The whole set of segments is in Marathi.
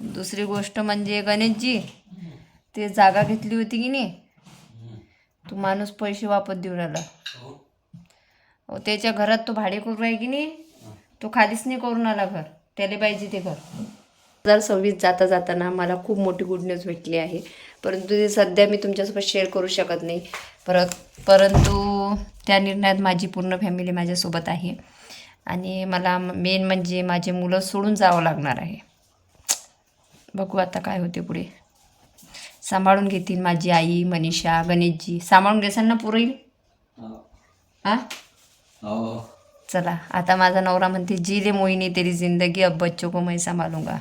दुसरी गोष्ट म्हणजे गणेशजी ते जागा घेतली होती की नाही? तो माणूस पैसे वापस देऊन आला. अहो, त्याच्या घरात तो भाडे करून आहे की नाही? तो खालीच नाही करून आला घर. त्याला पाहिजे ते घर. हजार सव्वीस जाता जाताना मला खूप मोठी गुड न्यूज भेटली आहे. परंतु ती सध्या मी तुमच्यासोबत शेअर करू शकत नाही. परत परंतु त्या निर्णयात माझी पूर्ण फॅमिली माझ्यासोबत आहे. आणि मला मेन म्हणजे माझे मुलं सोडून जावं लागणार आहे. बघू आता काय होते पुढे. सांभाळून घेतील माझी आई मनीषा गणेशजी. सांभाळून घेसाल ना पुरेल हां. हो. चला आता माझा नवरा म्हणते जी ले मोहिनी तेरी जिंदगी अब बच्चों को मैं सांभाळूंगा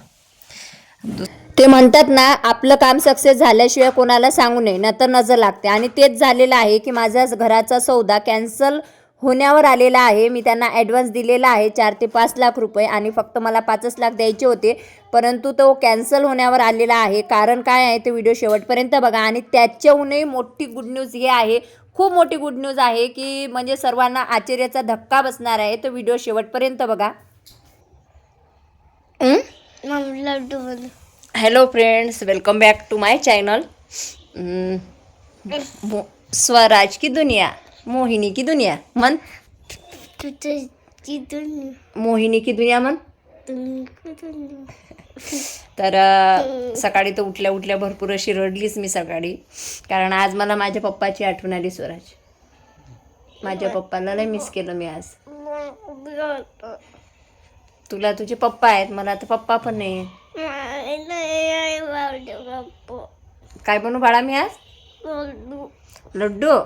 ते म्हणतात ना आपलं काम सक्सेस झाल्याशिवाय कोणाला सांगू नये नंतर नजर लागते. आणि तेच झालेलं आहे की माझ्या घराचा सौदा कॅन्सल होण्यावर आलेला आहे. मी त्यांना ॲडव्हान्स दिलेला आहे. चार ते पाच लाख रुपये आणि फक्त मला पाचच लाख द्यायचे होते. परंतु तो कॅन्सल होण्यावर आलेला आहे. कारण काय आहे ते व्हिडिओ शेवटपर्यंत बघा. आणि त्याच्याहूनही मोठी गुड न्यूज हे आहे. खूप मोठी गुड न्यूज आहे की म्हणजे सर्वांना आश्चर्याचा धक्का बसणार आहे. तो व्हिडिओ शेवटपर्यंत बघा. Hello friends welcome back to my channel Swaraj की दुनिया. मोहिनी की दुनिया. मन मोहिनी की दुनिया. मन तर सकाळी तर उठल्या उठल्या भरपूर अशी रडलीच मी सकाळी. कारण आज मला माझ्या पप्पाची आठवण आली स्वराज. माझ्या पप्पाला लय मिस केलं मी आज. तुला तुझे पप्पा आहेत मला आता पप्पा पण नाही काय बनवू बाळा मी आज? लड्डू?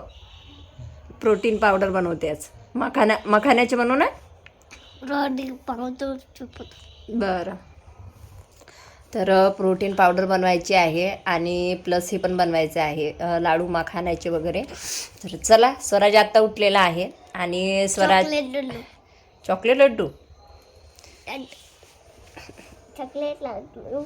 प्रोटीन पावडर बनवते आज. मखाना मखाण्याचे बनवू ना बरं. तर प्रोटीन पावडर बनवायची आहे आणि प्लस हे पण बनवायचं आहे. लाडू मखाण्याचे वगैरे. तर चला स्वराज आत्ता उठलेला आहे आणि स्वराज चॉकलेट लड्डू. चॉकलेट लाडू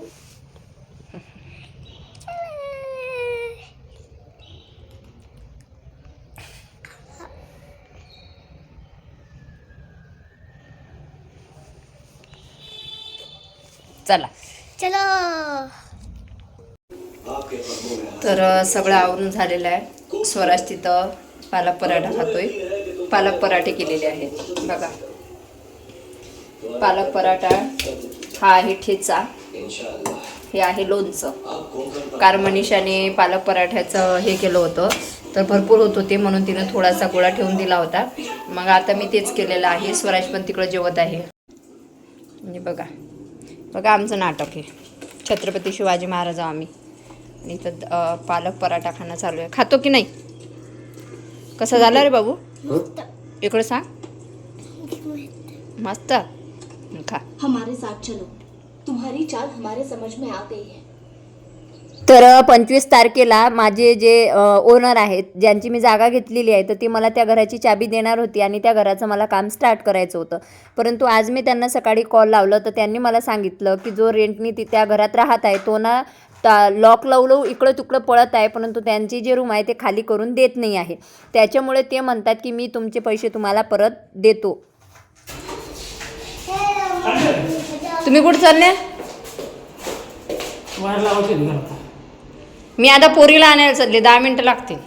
चला. चलो. तर सगळं आवरून झालेलं आहे. स्वराज तिथं पालक पराठा खातोय. पालक पराठे केलेले आहेत. बघा. पालक पराठा हा आहे ठेचा. हे आहे लोणचं. कारण मनीषाने पालक पराठ्याचं हे केलं होतं. तर भरपूर होत होते म्हणून तिनं थोडासा गोळा ठेवून दिला होता. मग आता मी तेच केलेलं आहे. स्वराज पण तिकडं जेवत आहे. म्हणजे बघा. बघा आमचं नाटक आहे. छत्रपती शिवाजी महाराज आम्ही. आणि इथं पालक पराठा खाणं चालू आहे. खातो की नाही? कसं झालं रे बाबू? इकडं सांग. मस्त. खा. हमारे साथ चलो. तुम्हारी चाल हमारे समझ में आ गई है. तर पंचवीस तारखेला माझे जे ओनर आहेत ज्यांची मी जागा घेतलेली आहे तर ती मला त्या घराची चाबी देणार होती आणि त्या घराचं मला काम स्टार्ट करायचं होतं. परंतु आज मी त्यांना सकाळी कॉल लावलं तर त्यांनी मला सांगितलं की जो रेंटनी ती त्या घरात राहत आहे तो ना लॉक लावलं इकडं तिकडं पळत आहे परंतु त्यांची जे रूम आहे ते खाली करून देत नाही आहे. त्याच्यामुळे ते म्हणतात की मी तुमचे पैसे तुम्हाला परत देतो. तुम्ही कुठं चालले? मी आता पोरीला आणायला चालले दहा मिनटं लागतील.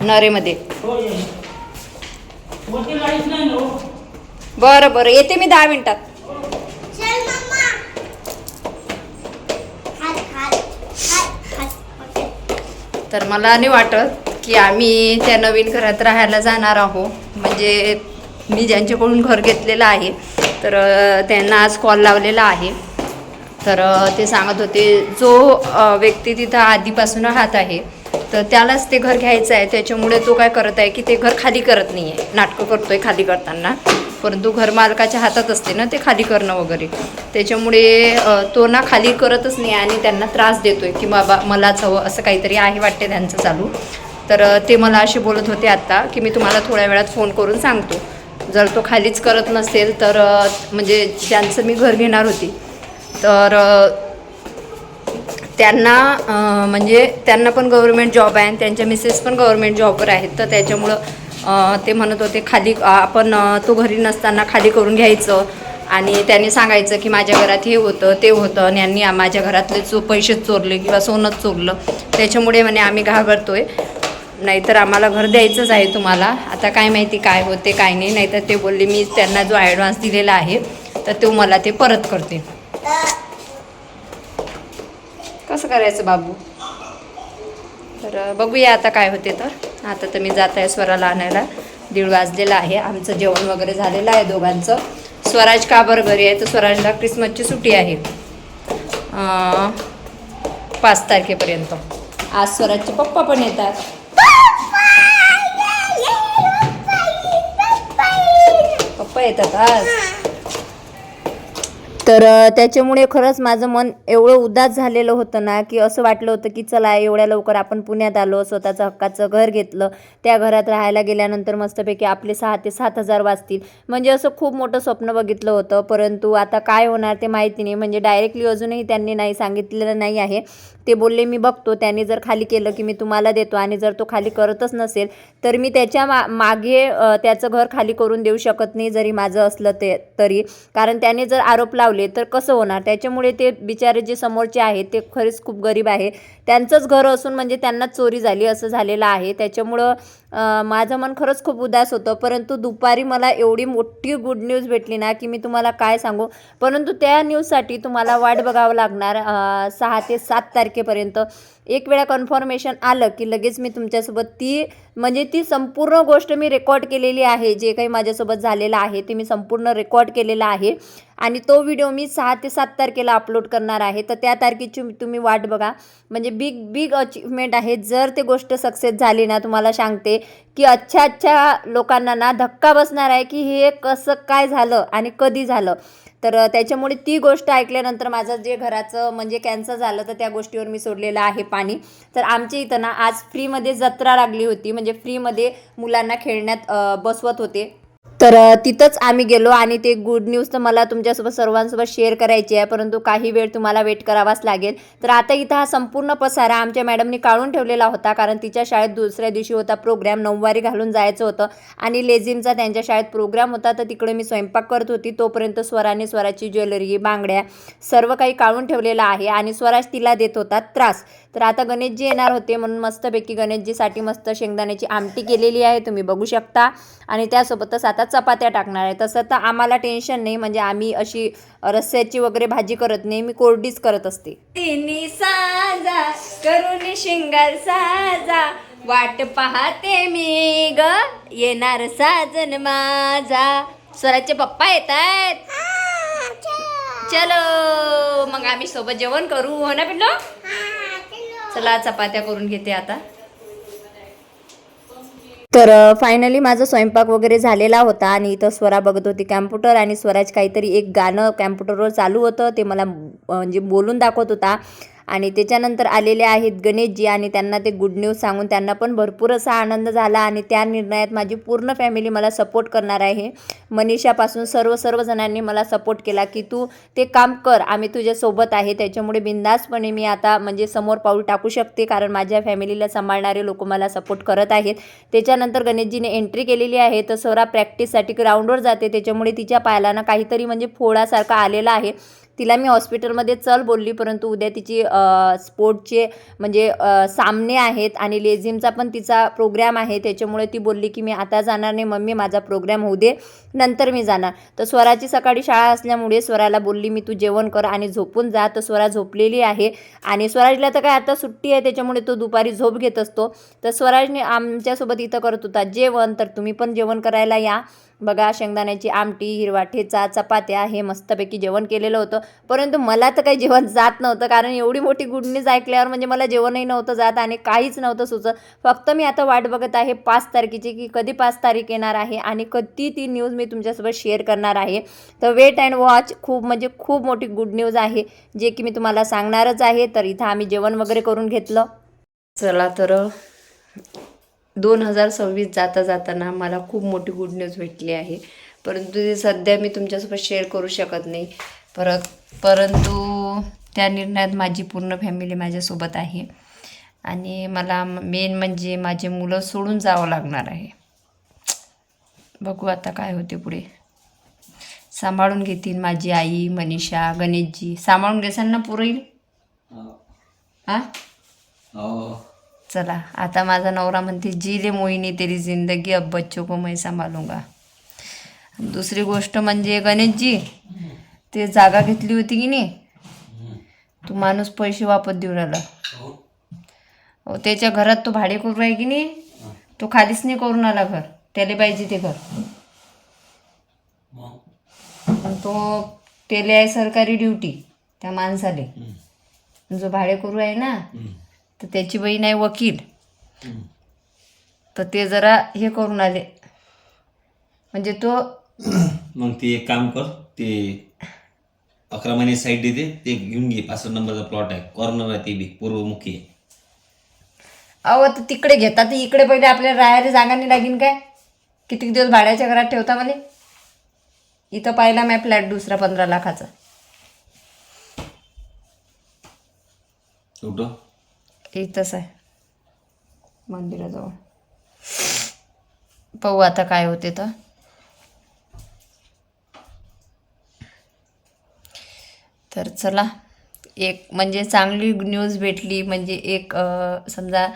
नरेमध्ये बरं बरं. येते मी दहा मिनिटात. तर मला नाही वाटत की आम्ही त्या नवीन घरात राहायला जाणार आहोत. म्हणजे मी ज्यांच्याकडून घर घेतलेलं आहे तर त्यांना आज कॉल लावलेला आहे. तर ते सांगत होते जो व्यक्ती तिथं आधीपासून राहत आहे तर त्यालाच ते घर घ्यायचं आहे. त्याच्यामुळे तो काय करत आहे की ते घर खाली करत नाही आहे नाटकं करतो आहे खाली करताना. परंतु घर मालकाच्या हातात असते ना ते खाली करणं वगैरे. त्याच्यामुळे तो ना खाली करतच नाही आणि त्यांना त्रास देतो आहे की बाबा मलाच हवं असं काहीतरी आहे वाटते त्यांचं चालू. तर ते मला असे बोलत होते आत्ता की मी तुम्हाला थोड्या वेळात फोन करून सांगतो. जर तो खालीच करत नसेल तर म्हणजे ज्यांचं मी घर घेणार होती तर त्यांना म्हणजे त्यांना पण गव्हर्मेंट जॉब आहे आणि त्यांच्या मिसेस पण गव्हर्मेंट जॉबवर आहेत. तर त्याच्यामुळं ते म्हणत होते खाली आपण तो घरी नसताना खाली करून घ्यायचं. आणि त्यांनी सांगायचं की माझ्या घरात हे होतं ते होतं. आणि यांनी माझ्या घरातले चो पैसे चोरले किंवा सोनंच चोरलं. त्याच्यामुळे म्हणे आम्ही घाबरतोय. नाहीतर आम्हाला घर द्यायचंच आहे तुम्हाला. आता काय माहिती काय होते काय नाही. नाहीतर ते बोलले मी त्यांना जो ॲडव्हान्स दिलेला आहे तर तो मला ते परत करते कसं करायचं बाबू? तर बघूया आता काय होते तर. आता तर मी जात आहे स्वराला आणायला. दीड वाजलेला आहे. आमचं जेवण वगैरे झालेलं आहे दोघांचं. स्वराज का बरं घरी आहे? तर स्वराजला क्रिसमसची सुट्टी आहे. पाच तारखेपर्यंत. आज स्वराजचे पप्पा पण येतात. पप्पा येतात आज. तर त्याच्यामुळे खरंच माझं मन एवढं उदास झालेलं होतं ना की असं वाटलं होतं की चला एवढ्या लवकर आपण पुण्यात आलो स्वतःचं हक्काचं घर घेतलं त्या घरात राहायला गेल्यानंतर मस्तपैकी आपले सहा ते सात हजार वाचतील. म्हणजे असं खूप मोठं स्वप्न बघितलं होतं परंतु आता काय होणार ते माहिती नाही. म्हणजे डायरेक्टली अजूनही त्यांनी नाही सांगितलेलं नाही आहे. ते बोलले मी बघतो. त्याने जर खाली केलं की मी तुम्हाला देतो आणि जर तो खाली करतच नसेल तर मी त्याच्या मा मागे त्याचं घर खाली करून देऊ शकत नाही जरी माझं असलं ते तरी. कारण त्याने जर आरोप लावला तर कसं होणार? त्याच्यामुळे ते बिचारे जे समोरचे आहेत ते खरेच खूप गरीब आहे. त्यांचंच घर असून म्हणजे त्यांना चोरी झाली असं झालेलं आहे. त्याच्यामुळं माझं मन खरंच खूप उदास होतं. परंतु दुपारी मला एवढी मोठी गुड न्यूज भेटली ना की मी तुम्हाला काय सांगू? परंतु त्या न्यूजसाठी तुम्हाला वाट बघावं लागणार सहा ते सात तारखेपर्यंत. एक वेळा कन्फर्मेशन आलं की लगेच मी तुमच्यासोबत ती म्हणजे ती संपूर्ण गोष्ट मी रेकॉर्ड केलेली आहे. जे काही माझ्यासोबत झालेलं आहे ते मी संपूर्ण रेकॉर्ड केलेलं आहे. आणि तो व्हिडिओ मी सहा ते सात तारखेला अपलोड करणार आहे. तर त्या तारखेची तुम्ही वाट बघा. म्हणजे बिग बिग अचिव्हमेंट आहे. जर ते गोष्ट सक्सेस झाली ना तुम्हाला सांगते की अच्छा अच्छा लोकांना ना धक्का बसणार आहे की हे कसं काय झालं आणि कधी झालं. तर त्याच्यामुळे ती गोष्ट ऐकल्यानंतर माझं जे घराचं म्हणजे कॅन्सर झालं तर त्या गोष्टीवर मी सोडलेलं आहे पाणी. तर आमच्या इथं ना आज फ्रीमध्ये जत्रा लागली होती. म्हणजे फ्रीमध्ये मुलांना खेळण्यात बसवत होते. तर तिथंच आम्ही गेलो आणि ते गुड न्यूज तर मला तुमच्यासोबत सर्वांसोबत शेअर करायची आहे. परंतु काही वेळ तुम्हाला वेट करावाच लागेल. तर आता इथं हा संपूर्ण पसारा आमच्या मॅडमनी काढून ठेवलेला होता. कारण तिच्या शाळेत दुसऱ्या दिवशी होता प्रोग्राम नऊवारी घालून जायचं होतं. आणि लेझिमचा त्यांच्या शाळेत प्रोग्राम होता. तर तिकडे मी स्वयंपाक करत होती. तोपर्यंत स्वराने स्वराची ज्वेलरी बांगड्या सर्व काही काढून ठेवलेलं आहे. आणि स्वराज तिला देत होता त्रास. तर आता गणेशजी येणार होते म्हणून मस्तपैकी गणेशजीसाठी मस्त शेंगदाण्याची आमटी केलेली आहे तुम्ही बघू शकता. आणि त्यासोबतच आता चपात्या टाकणार आहे. तसं तर आम्हाला टेन्शन नाही म्हणजे आम्ही अशी रस्स्याची वगैरे भाजी करत नाही मी कोरडीच करत असते. तिन्ही साजा करून शिंगार साजा वाट पाहते मी ग येणार साजन माझा. स्वराजचे पप्पा येत आहेत. चलो. मग आम्ही सोबत जेवण करू हो ना पिल्लो चला चपात्या करून घेते आता. तर फायनली माझा स्वयंपाक वगैरे झालेला होता आणि इथं स्वरा बघत होती कॅम्प्युटर आणि स्वराज काहीतरी एक गाणं कॅम्प्युटरवर चालू होतं ते मला म्हणजे बोलून दाखवत होता. आणि त्याच्यानंतर आलेले आहेत गणेशजी आणि त्यांना ते गुड न्यूज सांगून त्यांना पण भरपूर असा आनंद झाला आणि त्या निर्णयात माझी पूर्ण फॅमिली मला सपोर्ट करणार आहे. मनीषापासून सर्व सर्व जणांनी मला सपोर्ट केला की तू ते काम कर आम्ही तुझ्यासोबत आहे. त्याच्यामुळे बिंदासपणे मी आता म्हणजे समोर पाऊल टाकू शकते कारण माझ्या फॅमिलीला सांभाळणारे लोक मला सपोर्ट करत आहेत. त्याच्यानंतर गणेशजीने एंट्री केलेली आहे तर स्वरा प्रॅक्टिससाठी ग्राउंडवर जाते. त्याच्यामुळे तिच्या पायाला ना काहीतरी म्हणजे फोडासारखा आलेला आहे. तिला मी हॉस्पिटलमध्ये चल बोलली परंतु उद्या तिची स्पोर्टचे म्हणजे सामने आहेत आणि लेझिमचा पण तिचा प्रोग्रॅम आहे त्याच्यामुळे ती बोलली की मी आता जाणार नाही मम्मी माझा प्रोग्राम होऊ दे नंतर मी जाणार. तर स्वराची सकाळी शाळा असल्यामुळे स्वराला बोलली मी तू जेवण कर आणि झोपून जा. तर स्वरा झोपलेली आहे आणि स्वराजला तर काय आता सुट्टी आहे त्याच्यामुळे तो दुपारी झोप घेत असतो. तर स्वराजने आमच्यासोबत इथं करत होता जेवण तर तुम्ही पण जेवण करायला या. बघा शेंगदाण्याची आमटी हिरवा ठेचा चपात्या हे मस्तपैकी जेवण केलेलं होतं. परंतु मला तर काही जेवण जात नव्हतं कारण एवढी मोठी गुड न्यूज ऐकल्यावर म्हणजे मला जेवणही नव्हतं जात आणि काहीच नव्हतं सुचत. फक्त मी आता वाट बघत आहे पाच तारखेची की कधी पाच तारीख येणार आहे आणि कधी ती न्यूज मी तुमच्यासोबत शेअर करणार आहे. तर वेट अँड वॉच खूप म्हणजे खूप मोठी गुड न्यूज आहे जे की मी तुम्हाला सांगणारच आहे. तर इथं आम्ही जेवण वगैरे करून घेतलं. चला तर दोन हजार सव्वीस जाता जाताना मला खूप मोठी गुड न्यूज भेटली आहे. परंतु ते सध्या मी तुमच्यासोबत शेअर करू शकत नाही. परत परंतु त्या निर्णयात माझी पूर्ण फॅमिली माझ्यासोबत आहे. आणि मला मेन म्हणजे माझे मुलं सोडून जावं लागणार आहे. बघू आता काय होते पुढे. सांभाळून घेतील माझी आई मनीषा गणेशजी. सांभाळून घेसाल ना पुरेल आ? हो. चला आता माझा नवरा म्हणते जी ले मोहिनी तेरी जिंदगी अब बच्चों को मैं सांभाळूंगा दुसरी गोष्ट म्हणजे गणेशजी ते जागा घेतली होती की नाही? तू माणूस पैसे वापस देऊ राहिला अहो, त्याच्या घरात तो भाडे करू आहे की नाही? तो खालीच नाही करून आला घर. त्याला पाहिजे ते घर. तो त्याला आहे सरकारी ड्युटी त्या माणसाले. जो भाडे करू आहे ना तर त्याची बहीण आहे वकील. तर ते जरा हे करून आले. म्हणजे तो मग ते एक काम कर ते अकरा महिने साईड देते ते घेऊन घे पाच नंबरचा प्लॉट आहे. कॉर्नर आहे ते बी पूर्वमुखी आहे. अहो तर तिकडे घेतात तर इकडे पहिले आपल्याला राहायला जागा नाही लागेल काय? किती दिवस भाड्याच्या घरात ठेवता मला इथं पाहिला मी फ्लॅट दुसरा पंधरा लाखाचा. कुठं? इथंच आहे. मंदिराजवळ. पाहू आता काय होते तर. तर चला एक म्हणजे चांगली न्यूज भेटली. म्हणजे एक समजा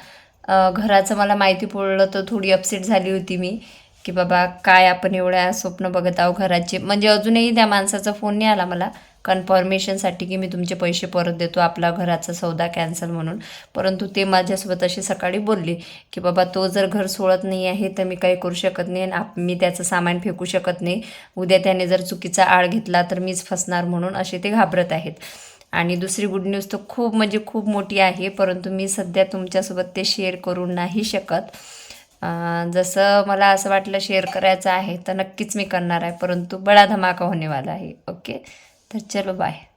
घराचं मला माहिती पडलं तर थोडी अपसेट झाली होती मी. की बाबा काय आपण एवढ्या स्वप्न बघत आहो घराचे. म्हणजे अजूनही त्या माणसाचा फोन नाही आला मला. कन्फर्मेशनसाठी की मी तुमचे पैसे परत देतो आपला घराचा सौदा कॅन्सल म्हणून. परंतु ते माझ्यासोबत अशी सकाळी बोलले की बाबा तो जर घर सोडत नाही आहे तर मी काही करू शकत नाही आणि आप मी त्याचं सामान फेकू शकत नाही. उद्या त्याने जर चुकीचा आळ घेतला तर मीच फसणार म्हणून असे ते घाबरत आहेत. आणि दुसरी गुड न्यूज तर खूप म्हणजे खूप मोठी आहे परंतु मी सध्या तुमच्यासोबत ते शेअर करू नाही शकत. जसं मला असं वाटलं शेअर करायचं आहे तर नक्कीच मी करणार आहे परंतु बडा धमाका होणेवाला आहे. ओके तर चलो बाय